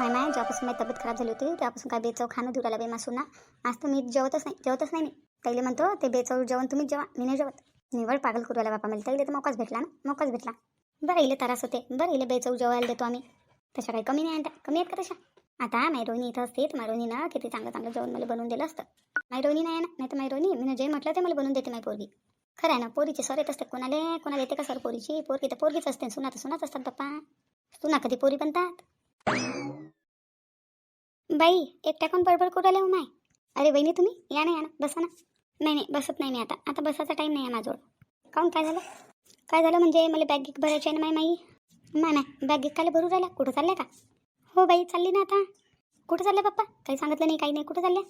माय माय जेव्हापासून माझी तब्येत खराब झाली होती तेव्हापासून काय बेचव खाणं दुराला बाई मासून आज तर मी जेवतच नाही जेवतच नाही मी. ताईले म्हणतो ते बेचव जेवण तुम्हीच जेवा मी नाही जेवत. निवड पागल करू बापा मला. त्याला तर मोकाच भेटला ना मोकाच भेटला. बरं इले त्रास होते. बरं इले बेचव जेवायला देतो आम्ही. तशा काही कमी नाही आणता. कमी आहेत का तशा? आता रोहिणी इथं असते तर ना किती चांगलं चांगलं जेवण मला बनवून दिलं असतं. मायरोनी नाही आहे ना नाही तर मायरोनी मी जे म्हटलं ते मला बनवून देते माय पोरगी. खरं आहे ना पोरीची सर येत असते कोणाला? कोणाला येते का सर पोरीची? पोरगी तर पोरगीच असते सुना तर सुनाच असतात पप्पा सुना कधी पोरी बनतात? बाई एकट्या कोण बडबड करू राहिल्या हो माय? अरे बहिणी तुम्ही? या ना या ना बसा ना. नाही नाही बसत नाही मी आता. आता बसायचा टाईम नाही आहे माझ्याजवळ. काऊन काय झालं? काय झालं म्हणजे मला बॅग गिक भरायची आहे ना माई माई? मा नाही बॅग गिक कायला भरू राहिल्या कुठं चालल्या का? हो बाई चालली ना आता. कुठं चालल्या पप्पा? काही सांगितलं नाही काही नाही. कुठं चालल्या?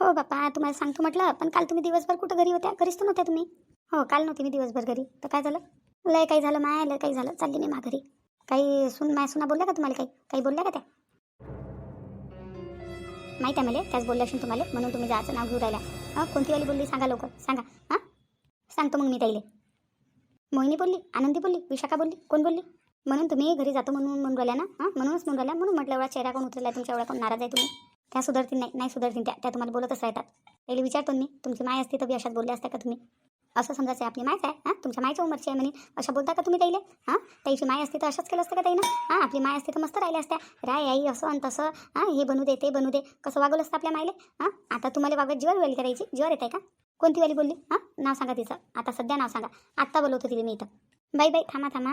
हो बाप्पा तुम्हाला सांगतो म्हटलं पण काल तुम्ही दिवसभर कुठं घरी होत्या? घरीच तर नव्हत्या तुम्ही. हो काल नव्हती मी दिवसभर घरी. तर काय झालं? लय काही झालं माय लय काही झालं. चालली नाही मा घरी. काही सुन माय सुना बोलल्या का तुम्हाला काही? काही बोलल्या का त्या? माहीत आहे मला त्याच बोलल्या असून तुम्हाला म्हणून तुम्ही जायचं नाव घेऊ राहिल्या हां कोणती वाली बोलली? सांगा लवकर सांगा. हां? सांगतो मग मी ताईले. मोहिनी बोलली आनंदी बोलली विशाखा बोलली कोण बोलली? म्हणून तुम्ही घरी जातो म्हणून म्हणून राहिल्या ना? हां म्हणूनच म्हणून राहिल्या म्हणून म्हटलं एवढा चेहरा कोण उतरला तुमच्या एवढा कोण नाराज आहे तुम्ही? त्या सुधारतील नाही नाही सुधारतील त्या त्या तुम्हाला बोलतच राहतात. पहिले विचारतो मी तुमची माय असती तर बी अशात बोलले असता का तुम्ही? असं समजायचं आहे आपली मायच आहे हां? तुमच्या मायच्या उमरची आहे म्हणे. अशा बोलता का तुम्ही ताईले? हां? त्याची माय असते तर असंच केलं असतं का ताईनं? हां? आपली माय असते तर मस्त राहिल्या असत्या. राय आई असं आणि तसं हां? हे बनू दे ते बनू दे. कसं वागवलं असतं आपल्या मायले? हां? आता तुम्हाला वागत जीवर वेळी करायची. जीवर येत आहे का? कोणती वाली बोलली? हां? नाव सांगा तिचं. आता सध्या नाव सांगा. आत्ता बोलवतो तिथे मी इथं. बाई बाई थांबा थांबा.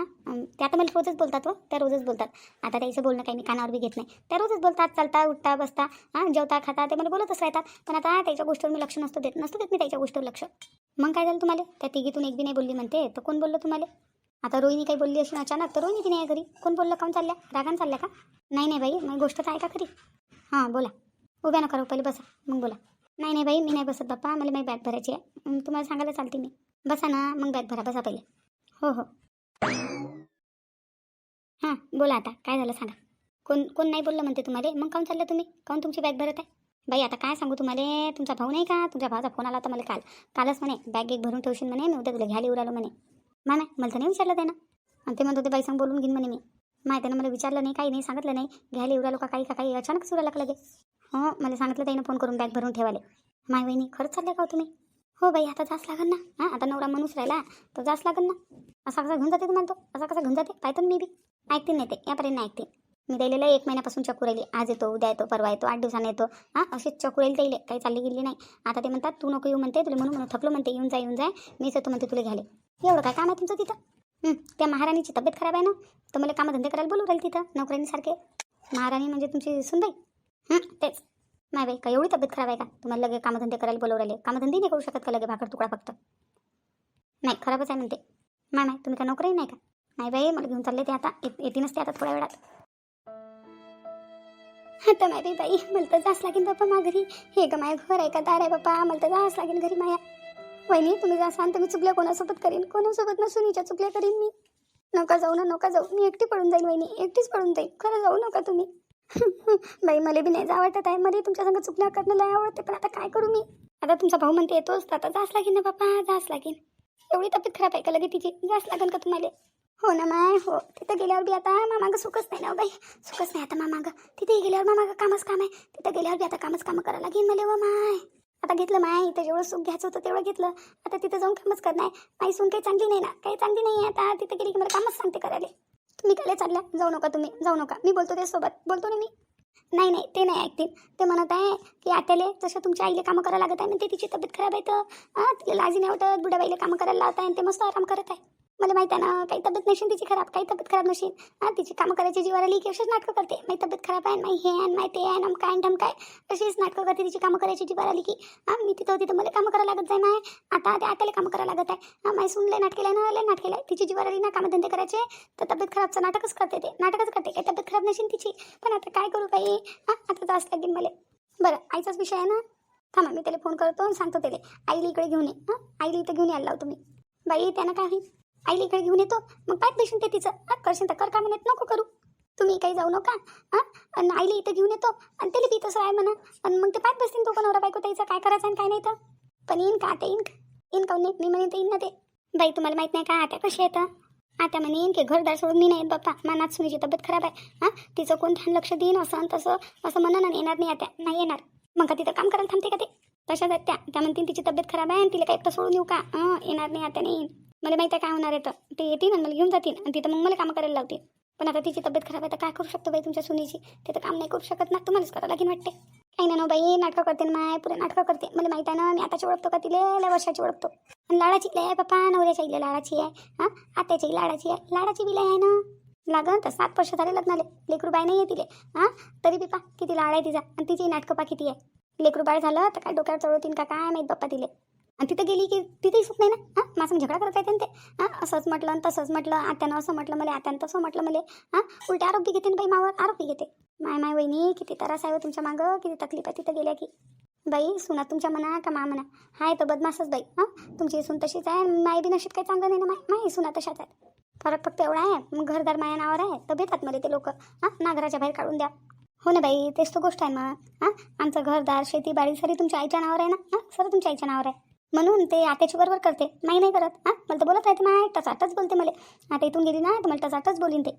त्या तर मला रोजच बोलतात व त्या रोजच बोलतात. आता त्याचं बोलणं काही मी कानावर बी घेत नाही. त्या रोजच बोलतात चालता उठता बसता. हां? जेवता खाता ते मला बोलतच राहतात. पण आता त्याच्या गोष्टीवर मी लक्ष नसतो देत. नसतो देत मी त्याच्या गोष्टीवर लक्ष. मग काय झालं तुम्हाला? त्या तिघीतून एक बी नाही बोलली म्हणते तर कोण बोललं तुम्हाला? आता रोहिणी काही बोलली अशी अचानक तर रोहिणी बी नाही आहे घरी. कोण बोललं? काऊन चालल्या? रागान चालल्या का? नाही नाही बाई मग गोष्ट तर आहे का खरी? हां बोला. उभ्या नका राहू, पहिले बसा. मग बोला. नाही नाही बाई मी नाही बसत बाप्पा मला माझी बॅग भरायची आहे. तुम्हाला सांगायला चालते मी. बसा ना मग बॅग भरा बसा पहिले. हो हो. हां बोला आता काय झालं सांगा. कोण कोण नाही बोललं म्हणते तुम्हाला? मग काऊन चाललं तुम्ही? काऊन तुमची बॅग भरत आहे? बाई आता काय सांगू तुम्हाला? तुमचा भाऊ नाही का? तुमच्या भावाचा फोन आला होता मला काल. कालच म्हणे बॅग एक भरून ठेवशील म्हणे मी उद्या तुला घ्यायला येऊ राहिलो म्हणे. मा नाही मला तर नाही विचारलं त्यानं. आणि ते म्हणत होते बाई सांग बोलून घेईन म्हणे मी. माय त्यानं मला विचारलं नाही काही नाही सांगितलं नाही. घ्यायला येऊ राहिलो का काही का काही? अचानक सुरू लागलं लगे हो मला सांगितलं त्यानं फोन करून बॅग भरून ठेवाले माय वहिनी खरंच चालले का हो तुम्ही? हो बाई आता जास्त लागन ना. हां आता नवरा माणूस राहिला तर जास्त लागन ना. असा कसा घेऊन जाते तुम्हाला तो? असा कसा घेऊन जाते? पाहतो मी बी. ऐकते नाही ते यापर्यंत नाही ऐकते मी द्यायला एक महिन्यापासून चकू राहिली. आज येतो उद्या येतो परवा येतो आठ दिवसाने येतो. हां अशीच चकू राहील त्याईले काही चालली गेली नाही. आता ते म्हणतात तू नको येऊ म्हणते तुला म्हणून म्हणून थकलो म्हणते. येऊन जा येऊन जाय मीच येतो म्हणते तुला घ्याले एवढं काय काम आहे तुमचं तिथं? त्या महाराणीची तब्येत खराब आहे ना? तर मला कामधंदे करायला बोलू राहील तिथं नोकऱ्यांसारखे. महाराणी म्हणजे तुमची सुनबाई? तेच. नाही बाई का एवढी तब्येत खराब आहे का? तुम्हाला लगे कामधंदे करायला बोलवू राहिले. कामधंदे नाही करू शकत का लगे भाकर तुकडा फक्त? नाही खराबच आहे म्हणते. नाही नाही तुम्ही का नोकरी नाही का? नाही बाई मला घेऊन चालले ते आता. येत- येतीनच ते आता थोड्या वेळात. आता नाही बाई मला तर जास लागेल बाप्पा मा घरी हे का माझ्या घर आहे का? दार आहे बाप्पा मला तर जास लागेल घरी माया. वहिनी तुम्ही जा सांग मी चुकल्या कोणासोबत करीन? कोणासोबत नसून हिच्या चुकल्या करीन मी. नका जाऊ ना नका जाऊ. मी एकटी पडून जाईल वहिनी एकटीच पडून जाईल खरं जाऊ नका तुम्ही. बाई मला बी नाही जा वाटत आहे. मला तुमच्या संग चुकल्या करणं लय आवडते पण आता काय करू मी? आता तुमचा भाऊ म्हणते येतोच. तर आता जास लागेल ना बाप्पा? जास लागेल. एवढी तब्येत खराब आहे का लगे तिची? जास लागेल का तुम्हाला? हो ना माय. हो तिथं गेल्यावर बी आता मामागं सुखच नाही ना हो बाई. सुखच नाही आता मामागं. तिथे गेल्यावर मामागं कामच काम आहे. तिथं गेल्यावर बी आता कामच कामं करायला लागेल मला व हो माय. आता घेतलं माय इथं जेवढं सुख घ्यायचं होतं तेवढं घेतलं. आता तिथं जाऊन कामच करणार माई सून काही चांगली नाही ना. काही चांगली नाही आहे आता. तिथं गेली की मला कामच सांगते करायला. तुम्ही काय चालल्या? जाऊ नका तुम्ही. जाऊ नका. मी बोलतो ते सोबत. बोलतो ना मी? नाही नाही. ते नाही ऐकतील. ते म्हणत आहे की आत्याले जसं तुमच्या आईले कामं करायला लागत आहे म्हणते तिची तब्येत खराब आहे तर हां तिला लाजी नाही वाटत. बुड्याबाईला कामं करायला लावत आहे आणि ते मस्त आराम करत आहे. मला माहीत आहे ना काही तब्येत नसेल तिची खराब काही तब्येत खराब नसेल. हां तिची कामं करायची जीवाला आली की अशीच नाटकं करते. माझी तब्येत खराब आहे नाही हे आहे माहिती ते आहे नम काय ढम काय अशीच नाटकं करते तिची कामं करायची जीवाला आली की हां मी तिथं होती तर मला कामं करायला लागत जाय माय आता ते आत्याला कामं करायला लागत आहे. हां माही सुनले नाटकेला केलं ना लय नाटक आहे तिची जीवाला आली ना कामधंदे करायचे तर तब्येत खराबचं नाटकच करते ते. नाटकच करते काही तब्येत खराब नसेल तिची. पण आता काय करू काही हां आता जास्त लागेल मला. बरं आईचाच विषय आहे ना? थांबा मी त्याला फोन करतो आणि सांगतो त्याला. आईला इकडे घेऊन ये. हां आईला इथं घेऊन यायला लावतो तुम्ही. बाई त्यानं काय होईल आईला इकडे घेऊन येतो. मग पाच देशील ते तिचं. हां करशील तर कर का म्हणत नको करू. तुम्ही काही जाऊ नका. हां? आणि आईला इथं घेऊन येतो. आणि त्याला बी तसं आहे म्हणा. आणि मग ते पाच बसतील तो नवरा बायको त्याचं काय करायचं आणि काय नाही तर. पण येईन का आता येईन का? येईन का? नाही मी म्हणे तर येईन ना ते. बाई तुम्हाला माहीत नाही का आता कशी येतं आता म्हणे येईन की घरदार सोडून मी नाही. बाप्पा मनात सुनीची तब्येत खराब आहे. हां? तिचं कोण ध्यान लक्ष देईन असं आणि तसं? असं म्हणून येणार नाही आता. नाही येणार. मग का तिथं काम करायला थांबते का ते? तशाच आहेत त्या त्या म्हणतील तिची तब्येत खराब आहे आणि तिला काय एकटं सोडून येऊ का? येणार नाही आता नाही येईन. मला माहिती आहे काय होणार आहे तर. ते येतील आणि मला घेऊन जातील आणि तिथं मग मला कामं करायला लावतील. पण आता तिची तब्येत खराब आहे तर काय करू शकतो बाई तुमच्या सुनीची? ते तर काम नाही करू शकत ना तुम्हालाच करावं लागेल वाटते. काही ना हो बाई नाटकं करते ना माय पुरे नाटकं करते. मला माहिती आहे ना मी आताची ओळखतो का तिले? लय वर्षाची ओळखतो. आणि लाडाची लय आहे पप्पा नवऱ्याच्या इले लाडाची आहे. हां? आत्याची लाडाची आहे. लाडाची बी आहे ना. लागन तर सात वर्ष झाले लग्नाले. लेकरू बाय नाही आहे तिले. हां? तरी बी पा किती लाड आहे तिचा. आणि तिची नाटकं पा किती आहे. लेकरू बाळ झालं तर काय डोक्यावर चढवतील का काय माहीत बाप्पा तिले. आणि तिथं गेली की तिथेही सुख नाही ना? हां? माझं झगडा करत आहे ते. हां? असंच म्हटलं आणि तसंच म्हटलं. आत्यानं असं म्हटलं मला आत्यानं तसं म्हटलं मला. हां? उलटे आरोग्य घेते ना बाई मावर? आरोग्य घेते. माय माय वहिनी किती त्रास आहे हो तुमच्या मागं? किती तकलीफ आहे तिथं गेल्या की. बाई सुना तुमच्या म्हणा का मा म्हणा हाय तर बदमासच बाई. हां? तुमची सून तशीच आहे माय बी नशीब काही चांगलं नाही ना माय? माय सुना तशाच आहेत. फरक फक्त एवढा आहे. मग घरदार माया नावावर आहे. तर भेटतात मध्ये ते लोक. हां? नागराच्या बाहेर काढून द्या. हो ना बाई तेच तो गोष्ट आहे मग. हां? आमचं घरदार शेती बाडी सरी तुमच्या आईच्या नावावर आहे ना? हां? सर तुमच्या आईच्या नावावर आहे. म्हणून ते आट्याची बरोबर करते. नाही नाही करत. हां? मला तर बोलत राहते माय टचाटच बोलते मला. आता इथून गेली ना तर मला टचाटच बोलीन ते.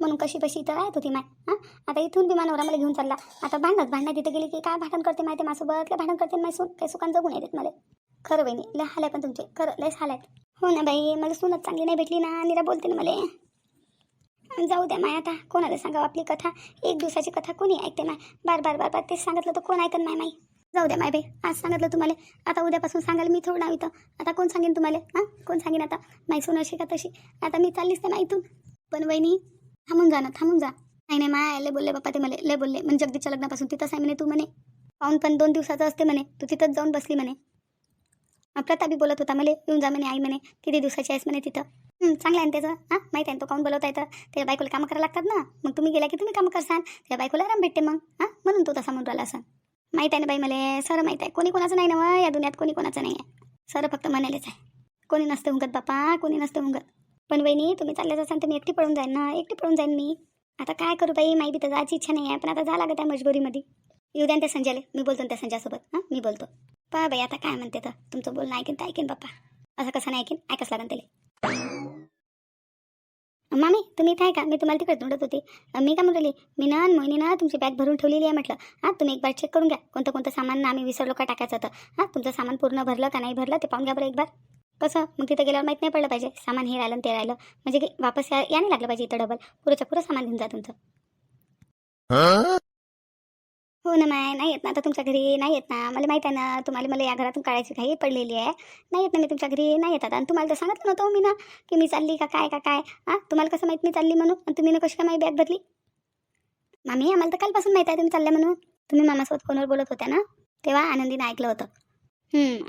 म्हणून कशी कशी इथं राहत होती माय. हां? आता इथून बी मानवरा मला घेऊन चालला. आता भांडत भांडण्यात तिथे गेली की काय भांडण करते माहिती माझ्यासोबत? काय भांडण करते माय सून. काही सुखान जगून येतात मला. खरं बहिणी लय हाल पण तुमचे. खरं लयच हाल हो ना बाई मला सूनच चांगली नाही भेटली ना. निरा बोलते ना मला. जाऊ द्या माय आता. कोणाला सांगावं आपली कथा? एक दिवसाची कथा कोणी ऐकते माय? बार बार बार बार तेच सांगितलं तर कोण ऐकन माय माई जाऊ द्या माय आज सांगितलं तुम्हाला. आता उद्यापासून सांगाल मी थोडं नाव इथं. आता कोण सांगेन तुम्हाला? हां? कोण सांगेन आता? माई सोन अशी का तशी? आता मी चाललीच त्या इथून. पण वहिनी थांबून जा ना थांबून जा. नाही नाही माया लय बोलले बाप्पा ते मला लय बोलले. म्हणजे जगदीच्या लग्नापासून तिथंच आहे म्हणे तू म्हणे. पाहून पण दोन दिवसाचं असते म्हणे. तू तिथंच जाऊन बसली म्हणे. प्रतापी बोलत होता मला. येऊन जा म्हणे आई म्हणे. किती दिवसाची आहेस म्हणे तिथं. चांगलं आहे ना त्याचं? हां माहीत आहे ना तो काऊन बोलवता येतं त्या बायकोला कामं करायला लागतात ना. मग तुम्ही गेला की तुम्ही कामं करसान. त्या बायकोला आराम भेटते मग. हां म्हणून तो तसा म्हणून राहिला असं माहीत आहे ना बाई मला? सर माहीत आहे. कोणी कोणाचं नाही ना व, या दुनियात कोणी कोणाचं नाही आहे. सर फक्त म्हणालेच आहे. कोणी नसतं हुंगत बापा कोणी नसतं हुंगत. पण वहिनी तुम्ही चालल्याच असाल तर मी एकटी पळून जाईन ना? एकटी पळून जाईन मी. आता काय करू बाई? माई बी तर जायची इच्छा नाही आहे. पण आता जा लागत आहे मजबुरीमध्ये. येऊ द्या त्या संजयला. मी बोलतो ना त्या संजयासोबत. हां? मी बोलतो. पहा बाई आता काय म्हणते तर? तुमचं बोलणं ऐकेन तर ऐकेन बाप्पा असं कसं नाही ऐकेन? ऐकच लागेल त्याला. मामी तुम्ही इथे आहे का? मी तुम्हाला तिकडे तोंडत होती. मी काय म्हणली? मी ना मोहिनी ना तुमची बॅग भरून ठेवलेली आहे म्हटलं. हां तुम्ही एक बार चेक करून घ्या. कोणतं कोणतं सामान ना आम्ही विसरलो का टाकायचं होतं. हां तुमचं सामान पूर्ण भरलं का नाही भरलं ते पाहून घ्या बरं एक बार. कसं? मग तिथं गेल्यावर माहीत नाही पडलं पाहिजे. सामान हे राहिलं ते राहिलं. म्हणजे की वापस या नाही लागलं पाहिजे इथं डबल पुरंच्या पुरं सामान घेऊन जा तुमचं. हो ना माय नाही येत ना. आता तुमच्या घरी नाही येत ना. मला माहीत आहे ना तुम्हाला मला या घरातून काढायची घाई पडलेली आहे. नाही येत ना मी तुमच्या घरी नाही येतात आणि तुम्हाला तर सांगितलं नव्हतं मी ना की मी चालली का काय का काय. हां? तुम्हाला कसं माहीत मी चालली म्हणून? आणि तुम्ही ना कशी काय माहिती बॅग भरली? मामी आम्हाला तर कालपासून माहीत आहे तुम्ही चालल्या म्हणून. तुम्ही मामासोबत फोनवर बोलत होत्या ना? तेव्हा आनंदीनं ऐकलं होतं.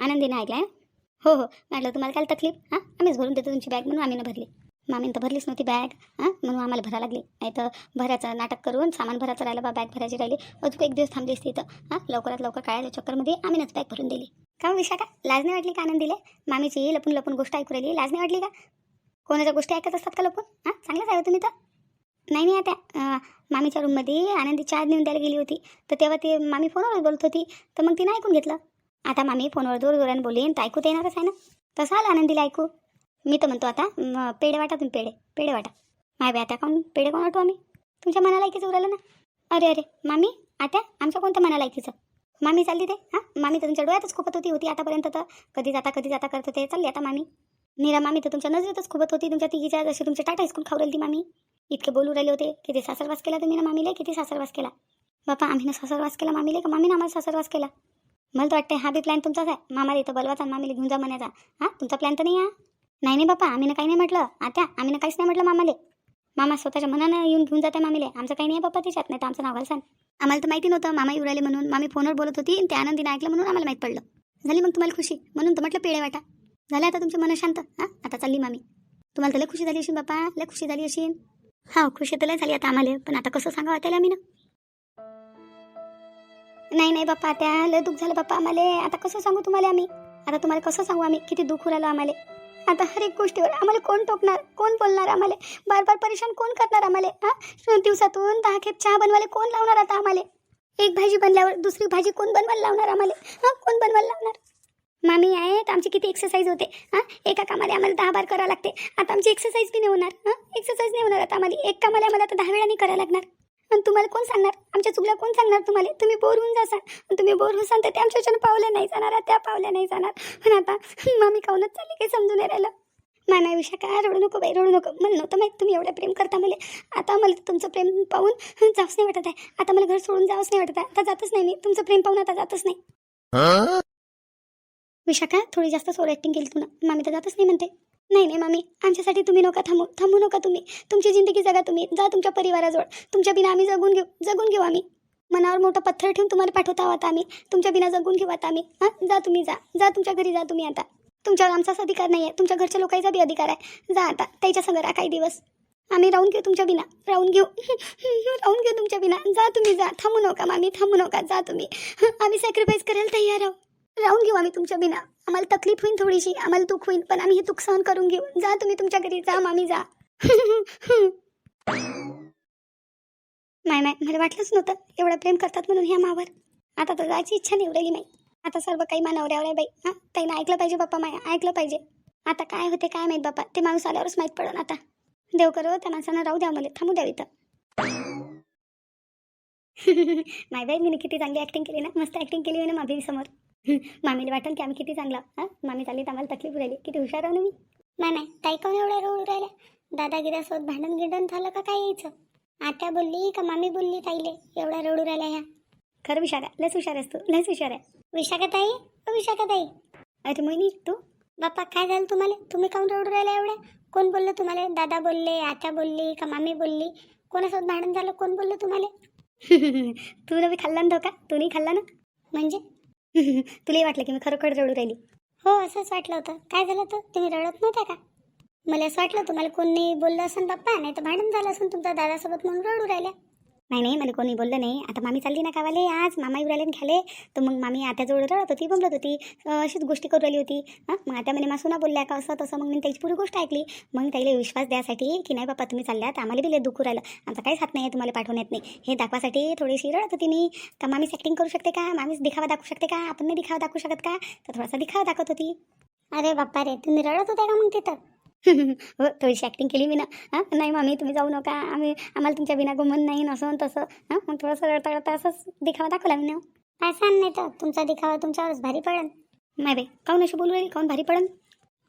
आनंदीनं ऐकलं आहे हो हो. म्हटलं तुम्हाला काय तकलीफ? हां? आम्हीच भरून देतो तुमची बॅग म्हणून आम्ही ना भरली. मामीन तर भरलीच नव्हती बॅग हां? म्हणून आम्हाला भरा लागली. नाही तर भरायचं नाटक करून सामान भरायचं राहिलं बा बॅग भरायची राहिली. अजून एक दिवस थांबली असती इथं हां? लवकरात लवकर काळाच्या चक्करमध्ये आम्हीच बॅग भरून दिली. का हो विशाखा? लाज नाही वाटली का आनंद दिले मामीची लपून लपून गोष्ट ऐकू राहिली. लाज नाही वाटली का? कोणाच्या गोष्टी ऐकत असतात का लपून? हां? चांगलंच आहे हो तुम्ही तर. नाही नाही आता मामीच्या रूममध्ये आनंदी चहा नेऊन द्यायला गेली होती. तर तेव्हा ते मामी फोनवर बोलत होती. तर मग तिनं ऐकून घेतलं. आता मामी फोनवर जोर जोराने बोलीन तर ऐकू येणारच आहे ना. तसं आलं आनंदीला ऐकू. मी तर म्हणतो आता म, पेढे वाटा तुम्ही पेढे पेढे वाटा. माय बाई आता काऊन पेढे कोण वाटू आम्ही? तुमच्या मनाला ऐकीचं उरायला ना? अरे अरे मामी आता आमच्या कोणत्या मनाला ऐकीचं मामी चालली ते हां? मामी तर तुमच्या डोळ्यातच खूपत होती होती आतापर्यंत तर. कधी जाता कधी जाता करत होते चालली आता मामी. मीरा मामी तर तुमच्या नजरेतच खूपत होती तुमच्या तिघीच्या जशी तुमच्या टाटा स्कूल खाऊ राहिली ती मामी. इतके बोलू राहिले होते किती सासरवास केला तुम्ही ना मामीला किती सासरवास केला. बापा आम्ही ना सासरवास केला मामीले का मामीनं आम्हाला सासरवास केला? मला तर वाटतं हा बी प्लॅन तुमचाच आहे. मामाला इथं बलवाचा आणि मामीला घेऊन जा म्हणायचा. हां? तुमचा प्लॅन तर नाही हा? नाही नाही बापा आम्ही ना काही नाही म्हटलं. आता आम्ही ना काहीच नाही म्हटलं मामाले. मामा स्वतःच्या मनानं येऊन घेऊन जाते मामीले. आमचं काही नाही आहे बाप्पा नाही तर आमचं नाव घालसान. आम्हाला तर माहिती नव्हतं. मामा येऊ राहिले म्हणून मामी फोनवर बोलत होती आणि ते आनंदीने ऐकलं म्हणून आम्हाला माहीत पडलं. झाली मग तुम्हाला खुशी? म्हणून तर म्हटलं पेळे वाटा. झालं आता तुमचं मन शांत. हां आता चालली मामी. तुम्हाला तर लय खुशी झाली असेल बापा लय खुशी झाली असेल हा खुशी तर लय झाली आता आम्हाला. पण आता कसं सांगावं त्याला आम्ही ना नाही नाही बाप्पा त्या लय दुःख झालं बाप्पा आम्हाला. आता कसं सांगू तुम्हाला आम्ही? आता तुम्हाला कसं सांगू आम्ही? किती दुःख राहिलं आम्हाला. आता हर एक गोष्टीवर आम्हाला कोण टोकणार कोण बोलणार आम्हाला? बार बार परेशान कोण करणार आम्हाला हां? दिवसातून दहा खेप चहा बनवायला कोण लावणार आता आम्हाला? एक भाजी बनल्यावर दुसरी भाजी कोण बनवायला लावणार आम्हाला? हां? कोण बनवायला लावणार? मामी आहे तर आमची किती एक्सरसाइज होते हां? एका कामाला आम्हाला दहा बार करावं लागते. आता आमची एक्सरसाइज बी नाही होणार हां? एक्सरसाइज नाही होणार आता आम्हाला. एक कामाला आम्हाला आता दहा वेळाने करावं लागणार. आणि तुम्हाला कोण सांगणार? आमच्या चुकल्या कोण सांगणार तुम्हाला? तुम्ही बोर होऊन जासाल. आणि तुम्ही बोर होसाल तर ते आमच्या ह्याच्यानं पावल्या नाही जाणार त्या पावल्या नाही जाणार. पण आता मामी काहूनच चालली काही समजून नाही राहिलं. नाही नाही विषय काय रडू नको बाई रडू नको. मला नव्हतं माहीत तुम्ही एवढं प्रेम करता मला. आता मला तुमचं प्रेम पाहून जाऊच नाही वाटत आहे. आता मला घर सोडून जावंच नाही वाटत आहे. आता जातच नाही मी. तुमचं प्रेम पाहून आता जातच नाही. विशाखा थोडी जास्त सोड ॲक्टिंग केली तू ना. मामी तर जातच नाही म्हणते. नाही नाही मामी. आमच्यासाठी तुम्ही नका थांबू. थांबू नका तुम्ही. तुमची जिंदगी जगा तुम्ही. जा तुमच्या परिवाराजवळ. तुमच्या बिना आम्ही जगून घेऊ जगून घेऊ आम्ही. मनावर मोठा पत्थर ठेवून तुम्हाला पाठवता आहोत आम्ही. तुमच्या बिना जगून घेऊ आता आम्ही. हां? जा तुम्ही जा. जा तुमच्या घरी जा तुम्ही आता. तुमच्यावर आमचाच अधिकार नाही आहे तुमच्या घरच्या लोकांचा बी अधिकार आहे. जा आता. त्याच्या संग राहा काही दिवस. आम्ही राहून घेऊ तुमच्या बिना. राहून घेऊ. राहून घेऊ तुमच्या बिना. जा तुम्ही जा. थांबू नका मामी. थांबू नका. जा तुम्ही. आम्ही सॅक्रिफाईस करायला तयार आहोत. राहून घेऊ आम्ही तुमच्या बिना. आम्हाला तकलीफ होईल थोडीशी आम्हाला दुःख होईल पण आम्ही हे दुःख सहन करून घेऊ. जा तुम्ही तुमच्या घरी जा मामी जा. माय माय मला वाटलंच नव्हतं. एवढं प्रेम करतात म्हणून ह्या मावर. आता तर जायची इच्छा निवडली नाही आता सर्व काही मानवऱ्यावर आहे बाई. हां ताईनं ऐकलं पाहिजे बाप्पा माया ऐकलं पाहिजे. आता काय होते काय माहीत बाप्पा ते माणूस आल्यावरच माहीत पडून आता. देव करो त्या माणसानं राहू द्या मला थांबू द्या इथं. माय बाई मी किती चांगली ॲक्टिंग केली ना मस्त ॲक्टिंग केली ना मामी समोर मामीला वाटेल की आम्ही किती चांगला हां? मामी चालली तर आम्हाला तकलीफ राहिली. किती हुशार आहे ना मी? नाही नाही ताई कोण एवढ्या रोड राहिल्या? दादागिऱ्यासोबत भांडण गिंडण झालं का काय यायचं आत्या बोलली का मामी बोलली ताईले एवढ्या रडू राहिल्या ह्या? खरं विशाखा लस हुशार आहेस तू लस हुशार आहे. विशाखा ताई? विशाखा ताई. अरे मोहिनी तू? बाप्पा काय झालं तुम्हाला? तुम्ही काऊन रडू राहिल्या एवढ्या? कोण बोललं तुम्हाला? दादा बोलले आत्या बोलली का मामी बोलली? कोणासोबत भांडण झालं कोण बोललं तुम्हाला? तू नवी खाल्ला ना धोका? तू नाही खाल्ला ना? म्हणजे? तुलाही वाटलं की मी खरोखर रडू राहिली. हो असंच वाटलं होतं. काय झालं तर तुम्ही रडत नव्हत्या का? मला असं वाटलं तुम्हाला कोणी बोललं असेल बाप्पा नाही तर भांडण झालं असेल तुमच्या दादासोबत म्हणून रडू राहिल्या. नाही नाही मला कोणी बोललं नाही. आता मामी चालली ना गावाले आज मामा येऊ राहिले घ्याले तर मग मामी आत्याजवळ रडत होती बोलत होती. अशीच गोष्टी करू राहिली होती. हां? मग आता म्हणे मासुना बोलल्या का असं तसं? मग मी त्याची पुरी गोष्ट ऐकली. मग त्याला विश्वास द्यासाठी की नाही बाप्पा तुम्ही चालल्यात. आम्हाला बिले दुखू दुःख राहिलं. आमचा काहीच हात नाही आहे तुम्हाला पाठवण्यात नाही. हे दाखवासाठी थोडीशी रडत होती मी. का मामीच ॲक्टिंग करू शकते का? मामीच दिखावा दाखवू शकते का? आपण नाही दिखावा दाखवू शकत का? तर थोडासा दिखावा दाखवत होती. अरे बाप्पा रे तुम्ही रडत होता का मग तिथं? हो थोडीशी ॲक्टिंग केली मी ना. हां नाही मामी तुम्ही जाऊ नका. आम्ही आम्हाला तुमच्या बिना गुमन नाही नसं तसं. हां मग थोडंसं रडता रडता असंच दिखावा दाखवला मी ना. काय सांग नाही तर तुमचा दिखावा तुमच्यावरच भारी पडन. नाही बाई काऊन अशी बोलू राहील? काऊन भारी पडन?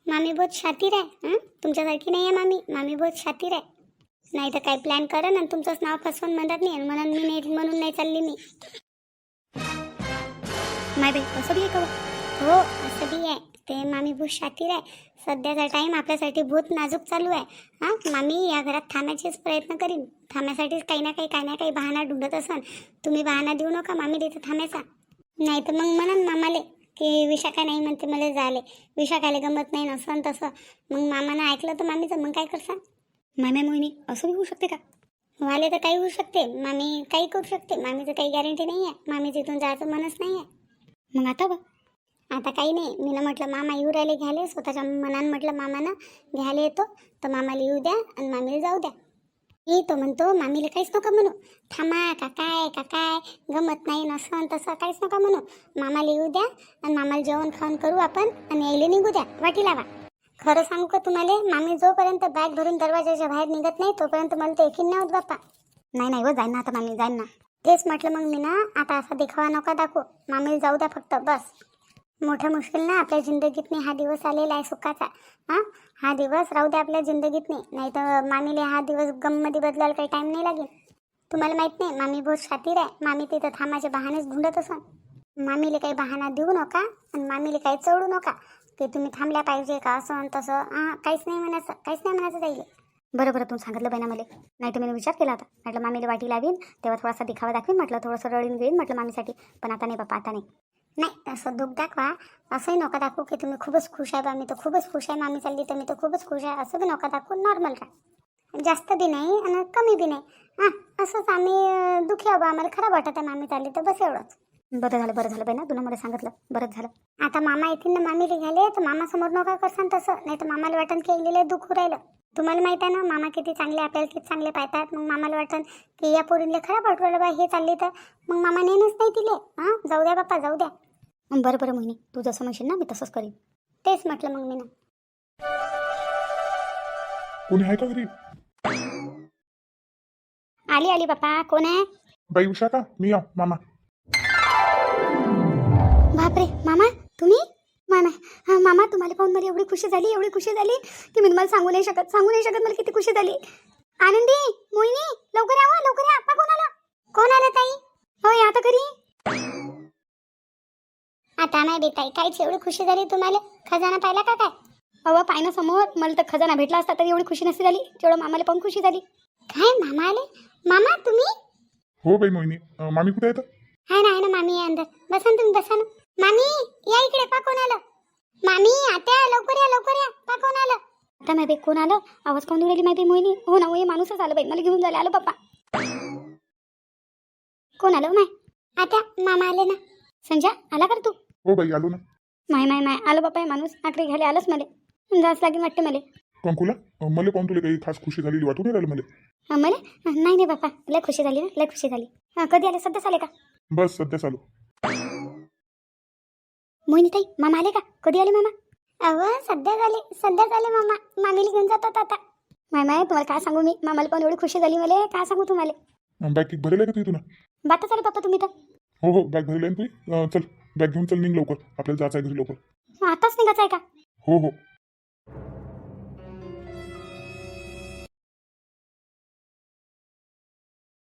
मामी बहुत शातीर आहे हं? तुमच्यासारखी नाही आहे मामी. मामी बहुत शातीर आहे. नाही तर काही प्लॅन करा आणि तुमचंच नाव फसवून म्हणतात नाही म्हणून मी नाही म्हणून नाही चालली मी. नाही बाई असं बी आहे का हो? हो असं बी आहे. ते मामी बहुत शातीर आहे. सध्याचा टाईम आपल्यासाठी भूत नाजूक चालू आहे. हां मामी या घरात थांबायचेच प्रयत्न करीन. थांबण्यासाठीच काही ना काही काही ना काही बहाणा ढूंढत असन. तुम्ही बहाणा देऊ नका मामी तिथं थांबायचा. नाही तर मग म्हणन मामाले की विशाखा नाही म्हणते मला झाले विशाखाले गमत नाही नसन तसं. मग मामानं ऐकलं तर मामीचं मग काय करसान? माम्या मोहिनी असं होऊ शकते का? वाले तर काही होऊ शकते. मामी काही करू शकते. मामीचं काही गॅरंटी नाही आहे मामीचं इथून जायचं मनच नाही आहे मग आता बघ. आता काही नाही. मी म्हटलं मामा येऊ राहिले घ्याले स्वतःच्या मनानं म्हटलं मामानं घ्यायला येतो. तर मामाला येऊ द्या आणि मामीला जाऊ द्या. येतो म्हणतो मामीला काहीच नका म्हणू. थांबा काकाय काकाय गमत नाही नसन तसं काहीच नका म्हणू. मामाला येऊ द्या आणि मामाला जेवण खाऊन करू आपण आणि यायला निघू द्या. वाटी लावा. खरं सांगू का तुम्हाला? मामी जोपर्यंत बॅग भरून दरवाजाच्या बाहेर निघत नाही तोपर्यंत मला ते एकीन नाही होत बाप्पा. नाही नाही हो जाईन ना आता मामी जाईन ना. तेच म्हटलं मग मी ना आता असा देखावा नका दाखवू. मामीला जाऊ द्या फक्त बस. मोठ्या मुश्किल ना आपल्या जिंदगीतने हा दिवस आलेला आहे सुखाचा. हां? हा दिवस राहू द्या आपल्या जिंदगीतने नाही. तर मामीले हा दिवस गममध्ये बदलायला काही टाईम नाही लागेल. तुम्हाला माहीत नाही मामी बहुत शातीर आहे. मामी तिथं थांबाचे बहानेच ढूंढत असन मामीले काही बहाना देऊ नका आणि मामीले काही चढू नका. की तुम्ही थांबल्या पाहिजे का असं आणि तसं. हां काहीच नाही म्हणायचं काहीच नाही म्हणायचं जाईल बरं बरं तुम्ही सांगितलं बाई ना मला. नाही तर मी विचार केला होता म्हटलं मामीला वाटी लावीन तेव्हा थोडासा दिखावा दाखवीन. म्हटलं थोडंसं रडून घेईन म्हटलं मामीसाठी. पण आता नाही बापा आता नाही. नाही असं दुःख दाखवा. असंही नका दाखवू की तुम्ही खूपच खुश आहे बा. मी तर खूपच खुश आहे. मामी चालली तर मी तर खूपच खुश आहे. असं बी नका दाखवू. नॉर्मल राहा. जास्त बी नाही आणि कमी बी नाही. हां असंच आम्ही दुखी दुःखी आहो बा. आम्हाला खराब वाटत आहे मामी चालली तर बस एवढंच. बरं झालं बरं झालं बाई ना. तुला मला सांगितलं. बरंच झालं. आता मामा येतील ना मामीले घ्याले तर मामा समोर नका करसान तसं. नाही तर मामाला वाटन की एकलेलं दुःख राहिलं. तुम्हाला माहीत आहे ना मामा किती चांगले आपल्याला किती चांगले पाहतात. मग मामाला वाटन की या पोरींले खराब वाटवलं बा. हे चालली तर. मग मामा नेणंच नाही तिले. हां जाऊ द्या बाप्पा जाऊ द्या. बरं बरं मोहिनी तू जसं म्हणशील ना मी तसंच करीन. तेच म्हटलं मग मी ना कोणी आहे का घरी? आली आली बापा कोण आहे? बाई उषा का? मी या मामा. बापरे मामा तुम्ही? मामा हा मामा तुम्हाला पाहून मला एवढी खुशी झाली एवढी खुशी झाली की मी तुम्हाला सांगू नाही शकत सांगू नाही शकत मला किती खुशी झाली. आनंदी मोहिनी लवकर यावं लवकर या. आप्पा कोण आला? कोण आलं ताई? होय आता घरी. आता नाही बेताई काहीच एवढी खुशी झाली तुम्हाला? खजाना पाहिला का काय? अहो पाय ना समोर. मला तर खजाना भेटला असता तर एवढी खुशी नसती झाली. जेवढं मामाला पाहून खुशी झाली. काय मामा आले मामा तुम्ही? हो बाई मोहिनी. अं, मामी कुठे आहेत? हाय ना आहे ना मामी आहे अंदर. बसा ना तुम्ही बसा ना. मामी या इकडे पा कोण आलं मामी आता लवकर या लवकर या. पा कोण आलं आता माहिती कोण आलं? आवाज कोण राहिली माहिती मोहिनी? हो ना हो हे माणूसच आलं बाई. मला घेऊन जायला आलो पप्पा. कोण आलं माय? आता मामा आले ना. संजय आला कर तू? हो बाई आलो ना. माय माय माय आलं बाप्पा हे माणूस. आकडे घ्यायला आलंच मला. जास लागेल वाटतं मला. कंकुला मला पाहून तुला काही खास खुशी झालेली वाटून नाही राहिलं मला? मला? नाही नाही बाप्पा लय खुशी झाली ना लय खुशी झाली. हा, कधी आले? सध्याच आले का? बस सध्या चालू. मोहिनी ताई मामा आले का? कधी आले मामा? अव सध्या झाले सध्या झाले मामा. मामीला घेऊन जातात आता. माय माय तुम्हाला काय सांगू मी? मामाला पण एवढी खुशी झाली मला. काय सांगू तुम्हाला? बॅग भरेल का तुझी तुला बातच आले पप्पा तुम्ही तर. हो हो बॅग भरेल अं, चल. बॅग घेऊन चल निघ लवकर. आपल्याला जायचं आहे घरी लवकर. आताच निघायचं आहे का? हो हो.